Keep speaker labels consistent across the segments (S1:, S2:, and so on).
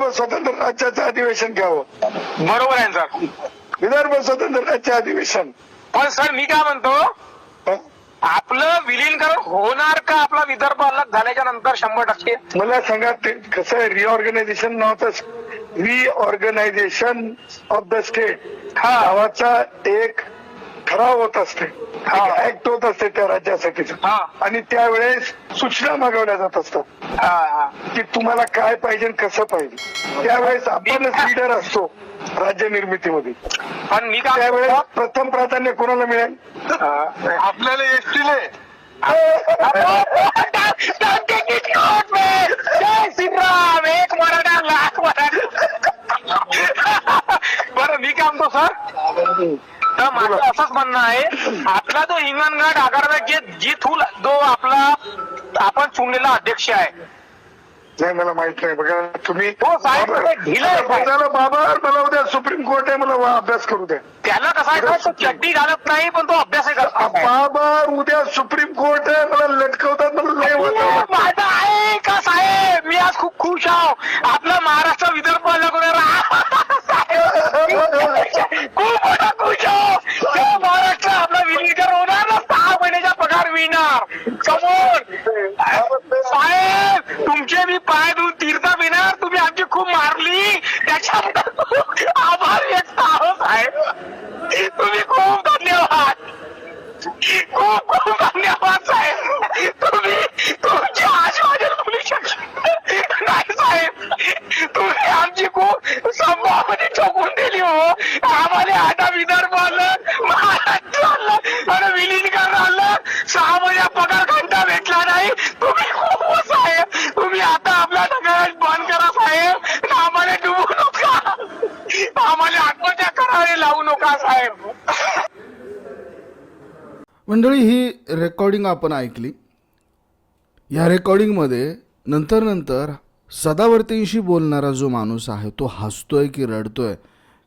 S1: विदर्भ स्वतंत्र राज्याचं अधिवेशन घ्यावं.
S2: बरोबर आहे सर.
S1: विदर्भ स्वतंत्र राज्य अधिवेशन.
S2: पण सर मी काय म्हणतो?
S1: हं?
S2: आपलं विलीनीकरण होणार का आपला विदर्भ अलग झाल्याच्यानंतर शंभर टक्के?
S1: मला सांगा ते कसं आहे रिऑर्गनायझेशन नावाचं रिऑर्गनायझेशन ऑफ द स्टेट
S2: हा.
S1: नावाचा एक ठराव होत असते. ऍक्ट होत असते त्या राज्यासाठी.
S2: हा.
S1: आणि त्यावेळेस सूचना मागवल्या जात असतात.
S2: हा.
S1: की तुम्हाला काय पाहिजे आणि कसं पाहिजे. त्यावेळेस आपणच लीडर असतो राज्य निर्मितीमध्ये.
S2: पण मी काय
S1: त्यावेळेस
S2: म्हणतो,
S1: प्रथम प्राधान्य कोणाला मिळेल? आपल्याला एसटीला
S2: श्रीराम एक मराठा लाख मराठा बरं मी काय म्हणतो सर? तर माझं असंच म्हणणं आहे आपला जो हिंगणघाट आगारला जे जी थूल जो आपला आपण चुनलेला अध्यक्ष आहे
S1: नाही मला माहीत नाही बघा तुम्ही
S2: हो, साहेब, ते ढिलं आहे, साहेब.
S1: बाबा बाबा मला उद्या सुप्रीम कोर्ट आहे मला वा- अभ्यास करू द्या
S2: त्याला कसं आहे तो चड्डी घालत नाही पण तो अभ्यासही करत नाही.
S1: बाबा उद्या सुप्रीम कोर्ट आहे मला लटकवतात मला लय.
S2: माझं आहे का साहेब मी आज खूप खुश आहो आपला महाराष्ट्र विदर्भ अलग होणार खूप मोठा खुश आहो तेव्हा महाराष्ट्र आपला विलीनीकरण होणार ना सहा महिन्याचा पगार मिळणार समोर साहेब तुमचे मी पाय धुवून तीर्था मिळणार तुम्ही आमची खूप मारली त्याच्याबद्दल आभार व्यक्त आहो साहेब तुम्ही खूप धन्यवाद खूप खूप धन्यवाद साहेब तुम्ही तुमची आशीर्वाद बोलू शकता नाही साहेब तुम्ही आमची खूप संभावने ठोकून दिली हो आम्हाला आता विदर्भ आलं महाराष्ट्र आलं आणि विलीनीकरण आलं सहा महिन्या पगार घंटा भेटला नाही तुम्ही खूप हो साहेब तुम्ही आता आपल्या नगरात बंद करा साहेब आम्हाला डुबू नका आम्हाला आत्महत्या करावे लावू नका साहेब
S3: मंडळी ही रेकॉर्डिंग आपण ऐकली. या रेकॉर्डिंगमध्ये नंतर नंतर सदावर्तींशी बोलणारा जो माणूस आहे तो हसतोय की रडतोय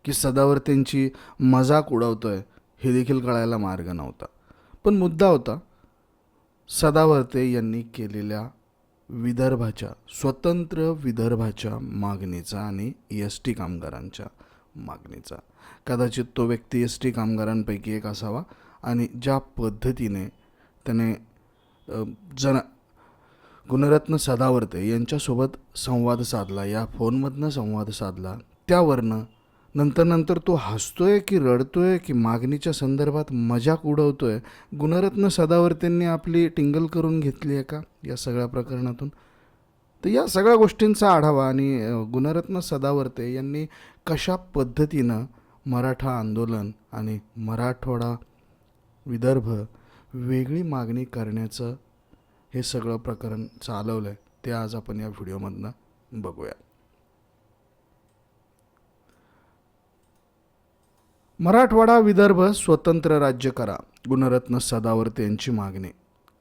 S3: की सदावर्तींची मजाक उडवतोय हे देखील कळायला मार्ग नव्हता. पण मुद्दा होता सदावर्ते यांनी केलेल्या विदर्भाच्या स्वतंत्र विदर्भाच्या मागणीचा आणि एस टी कामगारांच्या मागणीचा. कदाचित तो व्यक्ती एस टी कामगारांपैकी एक असावा आणि ज्या पद्धतीने त्याने जन गुणरत्न सदावर्ते यांच्यासोबत संवाद साधला या फोनमधनं संवाद साधला त्यावरनं नंतर नंतर तो हसतोय की रडतोय की मागणीच्या संदर्भात मजाक उडवतोय गुणरत्न सदावर्तेंनी आपली टिंगल करून घेतली आहे का या सगळ्या प्रकरणातून? तर या सगळ्या गोष्टींचा आढावा आणि गुणरत्न सदावर्ते यांनी कशा पद्धतीनं मराठा आंदोलन आणि मराठवाडा विदर्भ वेगळी मागणी करण्याचं हे सगळं प्रकरण चालवलं आहे ते आज आपण या व्हिडिओमधनं बघूया. मराठवाडा विदर्भ स्वतंत्र राज्य करा गुणरत्न सदावर्त यांची मागणी.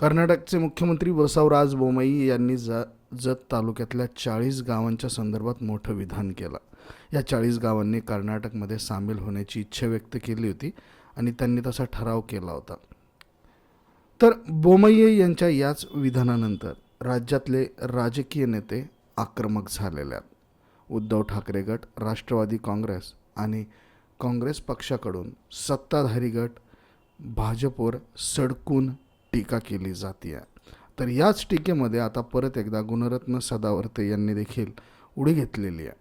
S3: कर्नाटकचे मुख्यमंत्री बसवराज बोमई यांनी ज जत तालुक्यातल्या चाळीस गावांच्या संदर्भात मोठं विधान केलं. या चाळीस गावांनी कर्नाटकमध्ये सामील होण्याची इच्छा व्यक्त केली होती. आणि त्यांनी तसा ठराव केला होता. तर बोमय्ये यांच्या याच विधानानंतर राज्यातले राजकीय नेते आक्रमक झालेले आहेत उद्धव ठाकरे गट राष्ट्रवादी काँग्रेस आणि काँग्रेस पक्षाकडून सत्ताधारी गट भाजपवर सडकून टीका केली जाते तर याच टीकेमध्ये आता परत एकदा गुणरत्न सदावर्ते यांनी देखील उडी घेतलेली आहे.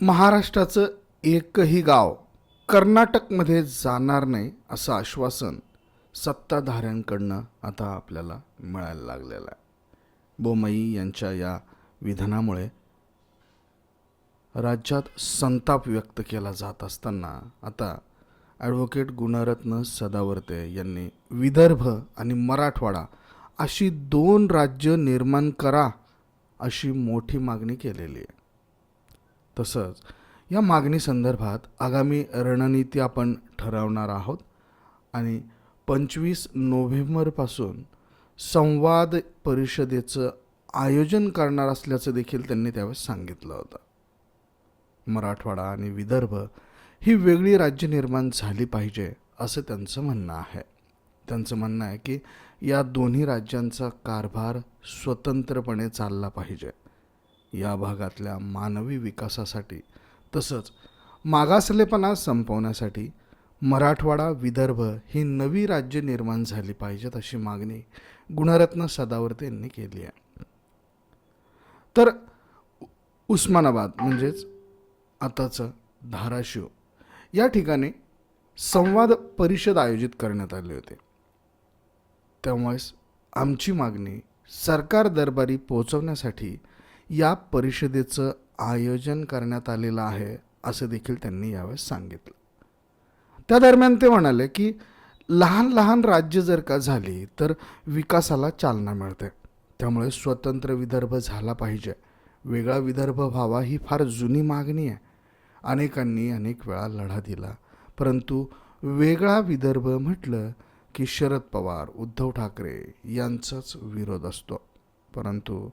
S3: महाराष्ट्राचं एकही गाव कर्नाटकमध्ये जाणार नाही असं आश्वासन सत्ताधाऱ्यांकडनं आता आपल्याला मिळायला लागलेलं आहे. बोमई यांच्या या विधानामुळे राज्यात संताप व्यक्त केला जात असताना आता ॲडव्होकेट गुणरत्न सदावर्ते यांनी विदर्भ आणि मराठवाडा अशी दोन राज्य निर्माण करा अशी मोठी मागणी केलेली आहे. तसंच या मागणीसंदर्भात आगामी रणनीती आपण ठरवणार आहोत आणि पंचवीस नोव्हेंबरपासून संवाद परिषदेचं आयोजन करणार असल्याचं देखील त्यांनी त्यावेळेस सांगितलं होतं. मराठवाडा आणि विदर्भ ही वेगळी राज्य निर्माण झाली पाहिजे असं त्यांचं म्हणणं आहे. त्यांचं म्हणणं आहे की या दोन्ही राज्यांचा कारभार स्वतंत्रपणे चालला पाहिजे. या भागातल्या मानवी विकासासाठी तसंच मागासलेपणा संपवण्यासाठी मराठवाडा विदर्भ ही नवी राज्य निर्माण झाली पाहिजेत अशी मागणी गुणरत्न सदावर्ते यांनी केली आहे. तर उस्मानाबाद म्हणजेच आताचं धाराशिव या ठिकाणी संवाद परिषद आयोजित करण्यात आले होते. त्यामुळेच आमची मागणी सरकार दरबारी पोहोचवण्यासाठी या परिषदेचं आयोजन करण्यात आलेलं आहे असं देखील त्यांनी यावेळेस सांगितलं. त्या दरम्यान ते म्हणाले की लहान लहान राज्य जर का झाली तर विकासाला चालना मिळते. त्यामुळे स्वतंत्र विदर्भ झाला पाहिजे. वेगळा विदर्भ व्हावा ही फार जुनी मागणी आहे. अनेकांनी अनेक वेळा लढा दिला. परंतु वेगळा विदर्भ म्हटलं की शरद पवार उद्धव ठाकरे यांचाच विरोध असतो. परंतु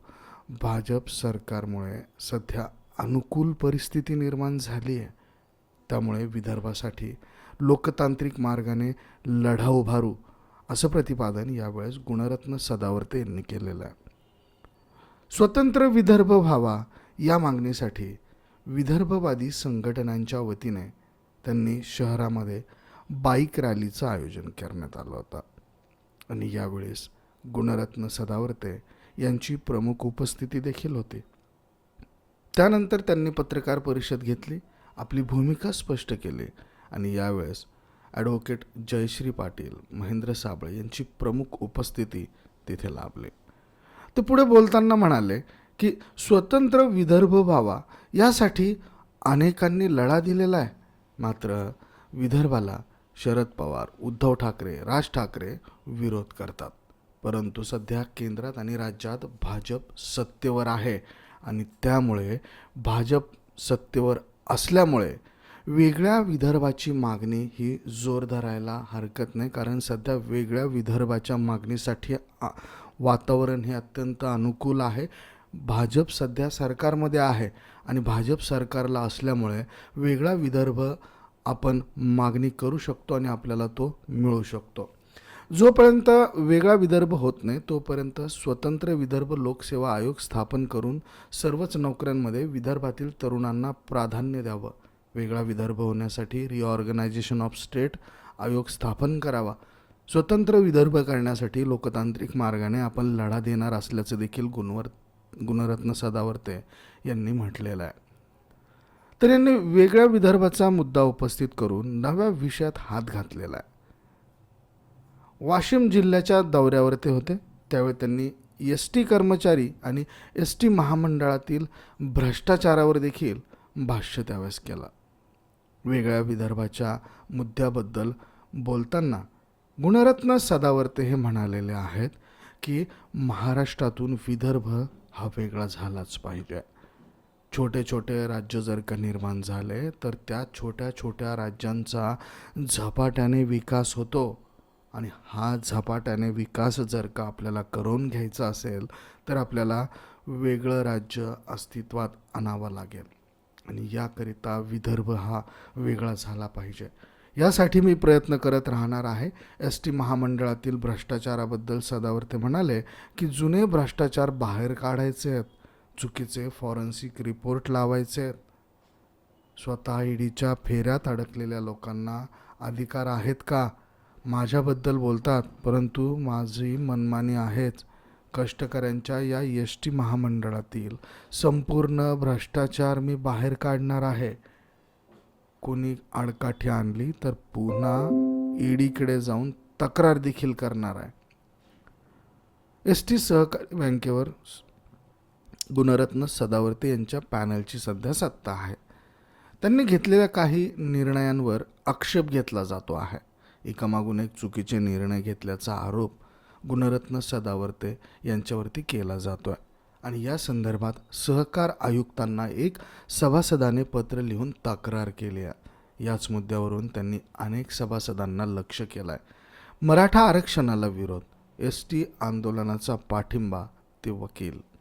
S3: भाजप सरकारमुळे सध्या अनुकूल परिस्थिती निर्माण झाली आहे. त्यामुळे विदर्भासाठी लोकतांत्रिक मार्गाने लढा उभारू असं प्रतिपादन यावेळेस गुणरत्न सदावर्ते यांनी केलेलं आहे. स्वतंत्र विदर्भ व्हावा या मागणीसाठी विदर्भवादी संघटनांच्या वतीने त्यांनी शहरामध्ये बाईक रॅलीचं आयोजन करण्यात आलं होतं. आणि यावेळेस गुणरत्न सदावर्ते यांची प्रमुख उपस्थिती देखील होती. त्यानंतर त्यांनी पत्रकार परिषद घेतली आपली भूमिका स्पष्ट केली आणि यावेळेस ॲडव्होकेट जयश्री पाटील महेंद्र साबळे यांची प्रमुख उपस्थिती तिथे लाभली. ते पुढे बोलताना म्हणाले की स्वतंत्र विदर्भ व्हावा यासाठी अनेकांनी लढा दिलेला आहे. मात्र विदर्भाला शरद पवार उद्धव ठाकरे राज ठाकरे विरोध करतात. परंतु सध्या केंद्रात आणि राज्यात भाजप सत्तेवर आहे. आणि त्यामुळे भाजप सत्तेवर असल्यामुळे वेगळ्या विदर्भाची मागणी ही जोर धरायला हरकत नाही. कारण सध्या वेगळ्या विदर्भाच्या मागणीसाठी वातावरण हे अत्यंत अनुकूल आहे. भाजप सध्या सरकारमध्ये आहे आणि भाजप सरकारला असल्यामुळे वेगळा विदर्भ आपण मागणी करू शकतो आणि आपल्याला तो मिळू शकतो. जोपर्यंत वेगळा विदर्भ होत नाही तोपर्यंत स्वतंत्र विदर्भ लोकसेवा आयोग स्थापन करून सर्वच नोकऱ्यांमध्ये विदर्भातील तरुणांना प्राधान्य द्यावं. वेगळा विदर्भ होण्यासाठी रिऑर्गनायझेशन ऑफ स्टेट आयोग स्थापन करावा. स्वतंत्र विदर्भ करण्यासाठी लोकतांत्रिक मार्गाने आपण लढा देणार असल्याचं देखील गुणवर गुणरत्न सदावर्ते यांनी म्हटलेलं आहे. तर यांनी वेगळ्या विदर्भाचा मुद्दा उपस्थित करून नव्या विषयात हात घातलेला आहे. वाशिम जिल्ह्याच्या दौऱ्यावर ते होते. त्यावेळी त्यांनी एस टी कर्मचारी आणि एस टी महामंडळातील भ्रष्टाचारावर देखील भाष्य त्यावेळेस केलं. वेगळ्या विदर्भाच्या मुद्द्याबद्दल बोलताना गुणरत्न सदावर्ते हे म्हणालेले आहेत की महाराष्ट्रातून विदर्भ हा वेगळा झालाच पाहिजे. छोटे छोटे राज्य जर का निर्माण झाले तर त्या छोट्या छोट्या राज्यांचा झपाट्याने विकास होतो. आणि हा झपाट्याने विकास जर का आपल्याला करून घ्यायचा असेल तर आपल्याला वेगळं राज्य अस्तित्वात आणावं लागेल. आणि याकरिता विदर्भ हा वेगळा झाला पाहिजे. यासाठी मी प्रयत्न करत राहणार आहे. एस टी महामंडळातील भ्रष्टाचाराबद्दल सदावर्ते म्हणाले की जुने भ्रष्टाचार बाहेर काढायचे आहेत. चुकीचे फॉरेन्सिक रिपोर्ट लावायचे आहेत. स्वतः ईडीच्या फेऱ्यात अडकलेल्या लोकांना अधिकार आहेत का? माझ्याबद्दल बोलतात परंतु माझी मनमानी आहेच. कष्टकऱ्यांच्या या एस टी महामंडळातील संपूर्ण भ्रष्टाचार मी बाहेर काढणार आहे. कोणी आडकाठी आणली तर पुन्हा ईडीकडे जाऊन तक्रार देखील करणार आहे. एस टी सहकारी बँकेवर गुणरत्न सदावर्ते यांच्या पॅनलची सध्या सत्ता आहे. त्यांनी घेतलेल्या काही निर्णयांवर आक्षेप घेतला जातो आहे. एकामागून एक चुकीचे निर्णय घेतल्याचा आरोप गुणरत्न सदावर्ते यांच्यावरती केला जातो आहे आणि या संदर्भात सहकार आयुक्तांना एक सभासदाने पत्र लिहून तक्रार केली आहे. याच मुद्द्यावरून त्यांनी अनेक सभासदांना लक्ष केलं आहे मराठा आरक्षणाला विरोध एस टी आंदोलनाचा पाठिंबा ते वकील.